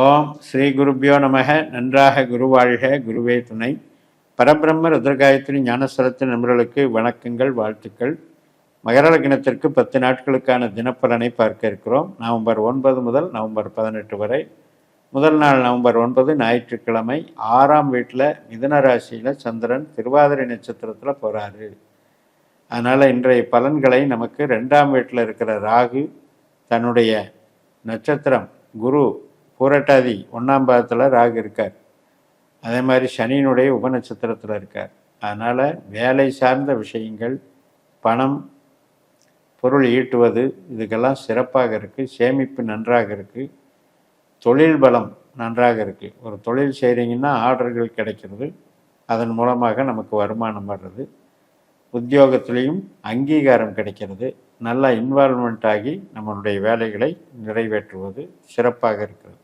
ஓம் ஸ்ரீ குருப்பியோ நமக. நன்றாக குருவாழ்க குருவே துணை. பரபிரம்ம ருத்ரகாயத்ரி ஞானஸ்வரத்தின் நண்பர்களுக்கு வணக்கங்கள் வாழ்த்துக்கள். மகர லக்னத்திற்கு பத்து நாட்களுக்கான தினப்பலனை பார்க்க இருக்கிறோம். நவம்பர் ஒன்பது முதல் நவம்பர் பதினெட்டு வரை. முதல் நாள் நவம்பர் ஒன்பது ஞாயிற்றுக்கிழமை. ஆறாம் வீட்டில் மிதன ராசியில் சந்திரன் திருவாதிரை நட்சத்திரத்தில் போகிறாரு அதனால் இன்றைய பலன்களை நமக்கு ரெண்டாம் வீட்டில் இருக்கிற ராகு தன்னுடைய நட்சத்திரம் குரு பூரட்டாதி ஒன்றாம் பாதத்தில் ராகு இருக்கார். அதே மாதிரி சனியினுடைய உபநட்சத்திரத்தில் இருக்கார். அதனால் வேலை சார்ந்த விஷயங்கள் பணம் பொருள் ஈட்டுவது இதுக்கெல்லாம் சிறப்பாக இருக்குது சேமிப்பு நன்றாக இருக்குது தொழில் பலம் நன்றாக இருக்குது ஒரு தொழில் செய்கிறீங்கன்னா ஆர்டர்கள் கிடைக்கிறது. அதன் மூலமாக நமக்கு வருமானம் வர்றது. உத்தியோகத்திலையும் அங்கீகாரம் கிடைக்கிறது. நல்லா இன்வால்மெண்ட் ஆகி நம்மளுடைய வேலைகளை நிறைவேற்றுவது சிறப்பாக இருக்கிறது.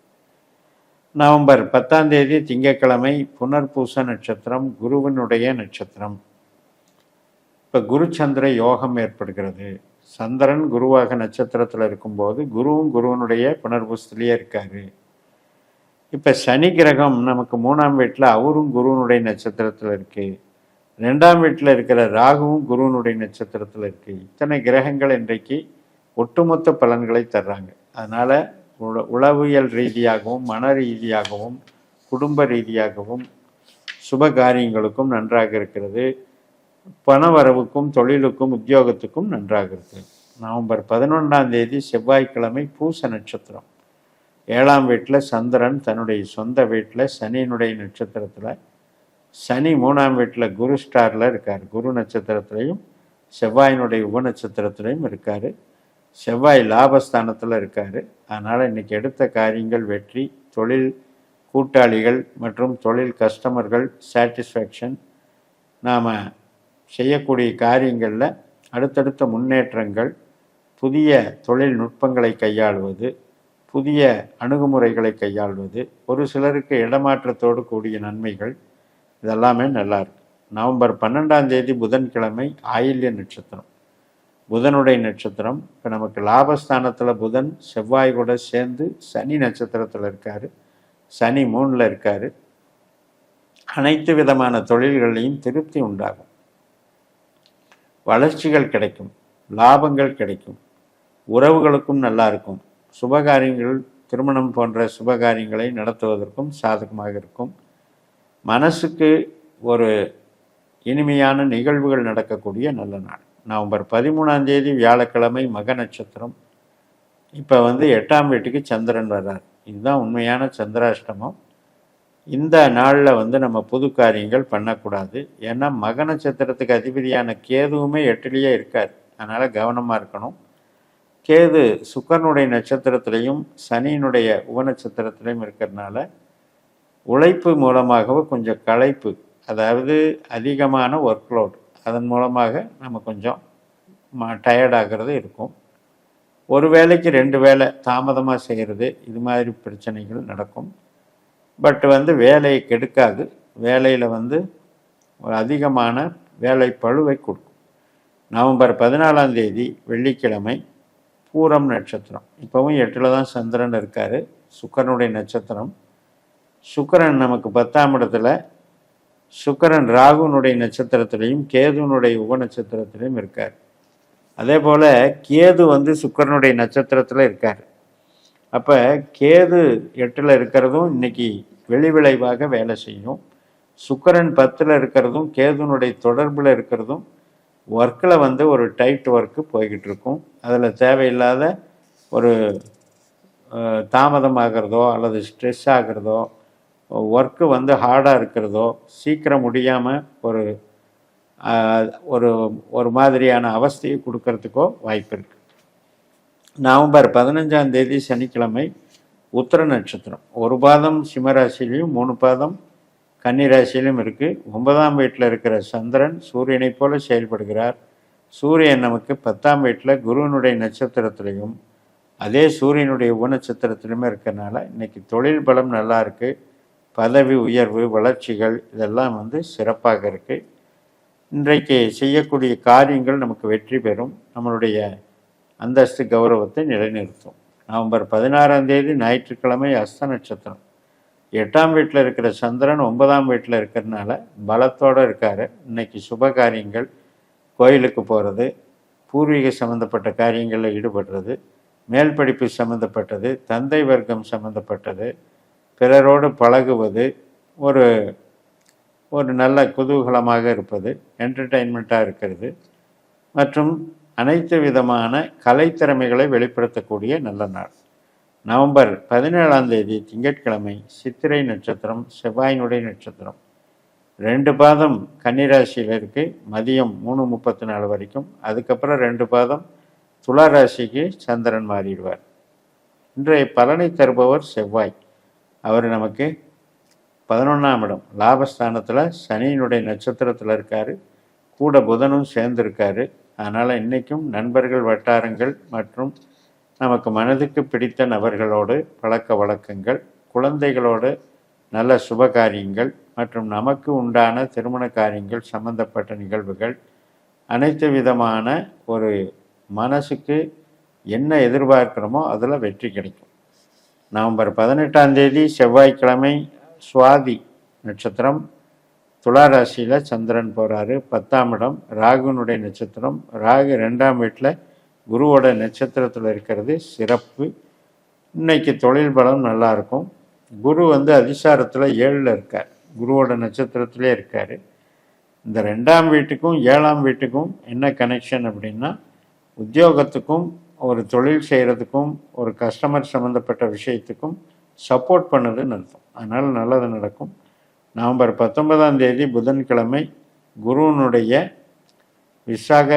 நவம்பர் பத்தாம் தேதி திங்கட்கிழமை புனர்பூச நட்சத்திரம் குருவினுடைய நட்சத்திரம். இப்போ குருச்சந்திர யோகம் ஏற்படுகிறது. சந்திரன் குருவாக நட்சத்திரத்தில் இருக்கும்போது குருவும் குருவனுடைய புனர்பூசத்திலேயே இருக்காரு. இப்போ சனி கிரகம் நமக்கு மூணாம் வீட்டில் அவரும் குருவனுடைய நட்சத்திரத்தில் இருக்குது ரெண்டாம் வீட்டில் இருக்கிற ராகுவும் குருவனுடைய நட்சத்திரத்தில் இருக்குது இத்தனை கிரகங்கள் இன்றைக்கு ஒட்டுமொத்த பலன்களை தர்றாங்க. அதனால் உள உளவியல் ரீதியாகவும் மன ரீதியாகவும் குடும்ப ரீதியாகவும் சுப காரியங்களுக்கும் நன்றாக இருக்கிறது. பண வரவுக்கும் தொழிலுக்கும் உத்தியோகத்துக்கும் நன்றாக இருக்குது நவம்பர் பதினொன்றாம் தேதி செவ்வாய்க்கிழமை பூச நட்சத்திரம். ஏழாம் வீட்டில் சந்திரன் தன்னுடைய சொந்த வீட்டில் சனியினுடைய நட்சத்திரத்தில். சனி மூணாம் வீட்டில் குரு ஸ்டாரில் இருக்கார். குரு நட்சத்திரத்திலையும் செவ்வாயினுடைய உப நட்சத்திரத்திலையும் இருக்கார். செவ்வாய் லாபஸ்தானத்தில் இருக்கார். அதனால் இன்றைக்கி எடுத்த காரியங்கள் வெற்றி தொழில் கூட்டாளிகள் மற்றும் தொழில் கஸ்டமர்கள் சாட்டிஸ்ஃபேக்ஷன். நாம் செய்யக்கூடிய காரியங்களில் அடுத்தடுத்த முன்னேற்றங்கள் புதிய தொழில்நுட்பங்களை கையாளுவது புதிய அணுகுமுறைகளை கையாள்வது ஒரு சிலருக்கு இடமாற்றத்தோடு கூடிய நன்மைகள் இதெல்லாமே நல்லாயிருக்கு நவம்பர் பன்னெண்டாம் தேதி புதன்கிழமை ஆயில்ய நட்சத்திரம். புதனுடைய நட்சத்திரம். இப்போ நமக்கு லாபஸ்தானத்தில் புதன் செவ்வாய் கூட சேர்ந்து சனி நட்சத்திரத்தில் இருக்கார். சனி மூணில் இருக்கார். அனைத்து விதமான தொழில்களையும் திருப்தி உண்டாகும். வளர்ச்சிகள் கிடைக்கும். லாபங்கள் கிடைக்கும். உறவுகளுக்கும் நல்லா இருக்கும். சுபகாரியங்கள் திருமணம் போன்ற சுபகாரியங்களை நடத்துவதற்கும் சாதகமாக இருக்கும். மனசுக்கு ஒரு இனிமையான நிகழ்வுகள் நடக்கக்கூடிய நல்ல நாள். நவம்பர் பதிமூணாம் தேதி வியாழக்கிழமை மக நட்சத்திரம். இப்போ வந்து எட்டாம் வீட்டுக்கு சந்திரன் வர்றார். இதுதான் உண்மையான சந்திராஷ்டமம். இந்த நாளில் வந்து நம்ம புது காரியங்கள் பண்ணக்கூடாது. ஏன்னா மக நட்சத்திரத்துக்கு அதிபதியான கேதுவுமே எட்டுலேயே இருக்கார். அதனால் கவனமாக இருக்கணும். கேது சுக்கரனுடைய நட்சத்திரத்திலையும் சனியினுடைய உபநட்சத்திரத்திலையும் இருக்கிறதுனால உழைப்பு மூலமாகவோ கொஞ்சம் களைப்பு அதாவது அதிகமான ஒர்க்லோடு அதன் மூலமாக நம்ம கொஞ்சம் ம டயர்டாகிறது இருக்கும். ஒரு வேலைக்கு ரெண்டு வேலை தாமதமாக செய்கிறது இது மாதிரி பிரச்சனைகள் நடக்கும். பட் வந்து வேலையை கெடுக்காது. வேலையில் வந்து ஒரு அதிகமான வேலை பழுவை கொடுக்கும். நவம்பர் பதினாலாம் தேதி வெள்ளிக்கிழமை பூரம் நட்சத்திரம். இப்போவும் எட்டில் தான் சந்திரன் இருக்கார். சுக்கரனுடைய நட்சத்திரம். சுக்கரன் நமக்கு பத்தாம் இடத்துல சுக்கரன் ராகுனுடைய நட்சத்திரத்திலையும் கேதுனுடைய உப நட்சத்திரத்திலையும் இருக்கார். அதே போல் கேது வந்து சுக்கரனுடைய நட்சத்திரத்தில் இருக்கார். அப்போ கேது எட்டில் இருக்கிறதும் இன்னைக்கு வெளி விளைவாக வேலை செய்யும். சுக்கரன் பத்தில் இருக்கிறதும் கேதுனுடைய தொடர்பில் இருக்கிறதும் ஒர்க்கில் வந்து ஒரு டைட் ஒர்க்கு போய்கிட்டு இருக்கும். அதில் தேவையில்லாத ஒரு தாமதமாகிறதோ அல்லது ஸ்ட்ரெஸ் ஆகிறதோ ஒர்க்கு வந்து ஹார்டாக இருக்கிறதோ சீக்கிரம் முடியாமல் ஒரு ஒரு ஒரு மாதிரியான அவஸ்தையை கொடுக்கறதுக்கோ வாய்ப்பு இருக்குது நவம்பர் பதினஞ்சாம் தேதி சனிக்கிழமை உத்திர நட்சத்திரம். ஒரு பாதம் சிம்மராசிலையும் மூணு பாதம் கன்னிராசிலையும் இருக்குது ஒன்பதாம் வீட்டில் இருக்கிற சந்திரன் சூரியனை போல செயல்படுகிறார். சூரியன் நமக்கு பத்தாம் வீட்டில் குருவனுடைய நட்சத்திரத்திலையும் அதே சூரியனுடைய உபநட்சத்திரத்திலையுமே இருக்கிறனால இன்றைக்கி தொழில் பலம் நல்லா இருக்குது பதவி உயர்வு வளர்ச்சிகள் இதெல்லாம் வந்து சிறப்பாக இருக்குது இன்றைக்கு செய்யக்கூடிய காரியங்கள் நமக்கு வெற்றி பெறும். நம்மளுடைய அந்தஸ்து கௌரவத்தை நிலைநிறுத்தும். நவம்பர் பதினாறாம் தேதி ஞாயிற்றுக்கிழமை அஸ்த நட்சத்திரம். எட்டாம் வீட்டில் இருக்கிற சந்திரன் ஒன்பதாம் வீட்டில் இருக்கிறதுனால பலத்தோடு இருக்கார். இன்னைக்கு சுப காரியங்கள் கோயிலுக்கு போகிறது பூர்வீக சம்மந்தப்பட்ட காரியங்களில் ஈடுபடுறது மேல் படிப்பு சம்மந்தப்பட்டது தந்தை வர்க்கம் சம்மந்தப்பட்டது பிறரோடு பழகுவது ஒரு ஒரு நல்ல குதூகலமாக இருப்பது என்டர்டெயின்மெண்ட்டாக இருக்கிறது. மற்றும் அனைத்து விதமான கலைத்திறமைகளை வெளிப்படுத்தக்கூடிய நல்ல நாள். நவம்பர் பதினேழாம் தேதி திங்கட்கிழமை சித்திரை நட்சத்திரம் செவ்வாயினுடைய நட்சத்திரம். ரெண்டு பாதம் கன்னிராசியில் இருக்குது மதியம் மூணு முப்பத்தி நாலு வரைக்கும். அதுக்கப்புறம் ரெண்டு பாதம் துலா ராசிக்கு சந்திரன் மாறிடுவார். இன்றைய பலனை தருபவர் செவ்வாய். அவர் நமக்கு பதினொன்றாம் இடம். லாபஸ்தானத்தில் சனியினுடைய நட்சத்திரத்தில் இருக்கார். கூட புதனும் சேர்ந்துருக்காரு. அதனால் இன்றைக்கும் நண்பர்கள் வட்டாரங்கள் மற்றும் நமக்கு மனதுக்கு பிடித்த நபர்களோடு பழக்க வழக்கங்கள் குழந்தைகளோடு நல்ல சுப காரியங்கள் மற்றும் நமக்கு உண்டான திருமண காரியங்கள் சம்பந்தப்பட்ட நிகழ்வுகள் அனைத்து விதமான ஒரு மனசுக்கு என்ன எதிர்பார்க்கிறோமோ அதில் வெற்றி கிடைக்கும். நவம்பர் பதினெட்டாம் தேதி செவ்வாய்க்கிழமை சுவாதி நட்சத்திரம் துலா ராசியில் சந்திரன் போகிறாரு பத்தாம் இடம் ராகுனுடைய நட்சத்திரம். ராகு ரெண்டாம் வீட்டில் குருவோட நட்சத்திரத்தில் இருக்கிறது சிறப்பு. இன்னைக்கு தொழில் பலம் நல்லாயிருக்கும் குரு வந்து அதிசாரத்தில் ஏழில் இருக்கார். குருவோட நட்சத்திரத்திலே இருக்கார். இந்த ரெண்டாம் வீட்டுக்கும் ஏழாம் வீட்டுக்கும் என்ன கனெக்ஷன் அப்படின்னா உத்தியோகத்துக்கும் ஒரு தொழில் செய்கிறதுக்கும் ஒரு கஸ்டமர் சம்மந்தப்பட்ட விஷயத்துக்கும் சப்போர்ட் பண்ணுதுன்னு அர்த்தம் அதனால் நல்லது நடக்கும். நவம்பர் பத்தொன்பதாம் தேதி புதன்கிழமை குருவனுடைய விசாக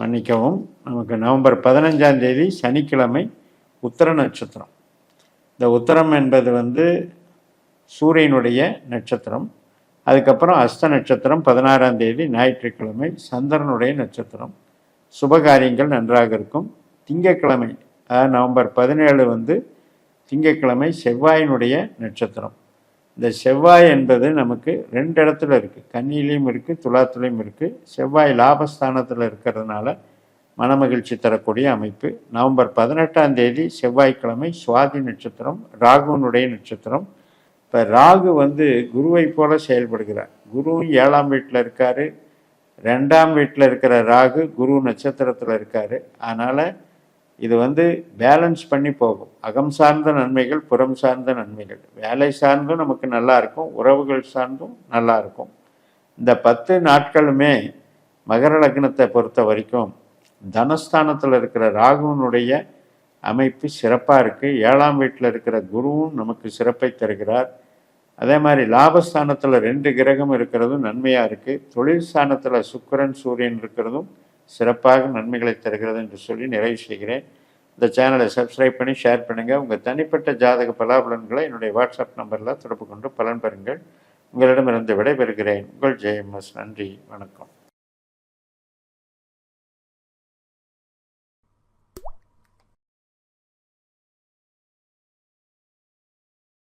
மன்னிக்கவும் நமக்கு நவம்பர் பதினஞ்சாம் தேதி சனிக்கிழமை உத்தர நட்சத்திரம். இந்த உத்தரம் என்பது வந்து சூரியனுடைய நட்சத்திரம். அதுக்கப்புறம் அஸ்த நட்சத்திரம் பதினாறாம் தேதி ஞாயிற்றுக்கிழமை சந்திரனுடைய நட்சத்திரம். சுபகாரியங்கள் நன்றாக இருக்கும். திங்கக்கிழமை அதாவது நவம்பர் பதினேழு வந்து திங்கக்கிழமை செவ்வாயினுடைய நட்சத்திரம். இந்த செவ்வாய் என்பது நமக்கு ரெண்டு இடத்துல இருக்குது கன்னியிலையும் இருக்குது துலாத்துலையும் இருக்குது செவ்வாய் லாபஸ்தானத்தில் இருக்கிறதுனால மனமகிழ்ச்சி தரக்கூடிய அமைப்பு. நவம்பர் பதினெட்டாம் தேதி செவ்வாய்க்கிழமை சுவாதி நட்சத்திரம் ராகுனுடைய நட்சத்திரம். இப்போ ராகு வந்து குருவை போல செயல்படுகிறார். குருவும் ஏழாம் வீட்டில் இருக்கார். ரெண்டாம் வீட்டில் இருக்கிற ராகு குரு நட்சத்திரத்தில் இருக்கார். அதனால் இது வந்து பேலன்ஸ் பண்ணி போகும். அகம் சார்ந்த நன்மைகள் புறம் சார்ந்த நன்மைகள். வேலை சார்ந்தும் நமக்கு நல்லா இருக்கும். உறவுகள் சார்ந்தும் நல்லா இருக்கும். இந்த பத்து நாட்களுமே மகர லக்னத்தை பொறுத்த வரைக்கும் தனஸ்தானத்தில் இருக்கிற ராகுவனுடைய அமைப்பு சிறப்பாக இருக்குது ஏழாம் வீட்டில் இருக்கிற குருவும் நமக்கு சிறப்பை தருகிறார். அதே மாதிரி லாபஸ்தானத்தில் ரெண்டு கிரகம் இருக்கிறதும் நன்மையாக இருக்குது தொழில் ஸ்தானத்தில் சுக்கரன் சூரியன் இருக்கிறதும் சிறப்பாக நன்மைகளை தருகிறது என்று சொல்லி நிறைவு செய்கிறேன். இந்த சேனலை சப்ஸ்கிரைப் பண்ணி ஷேர் பண்ணுங்கள் உங்கள் தனிப்பட்ட ஜாதக பலாபலன்களை என்னுடைய வாட்ஸ்அப் நம்பரில் தொடர்பு கொண்டு பலன் பெறுங்கள். உங்களிடமிருந்து விடைபெறுகிறேன். உங்கள் ஜெயம்எஸ். நன்றி. வணக்கம்.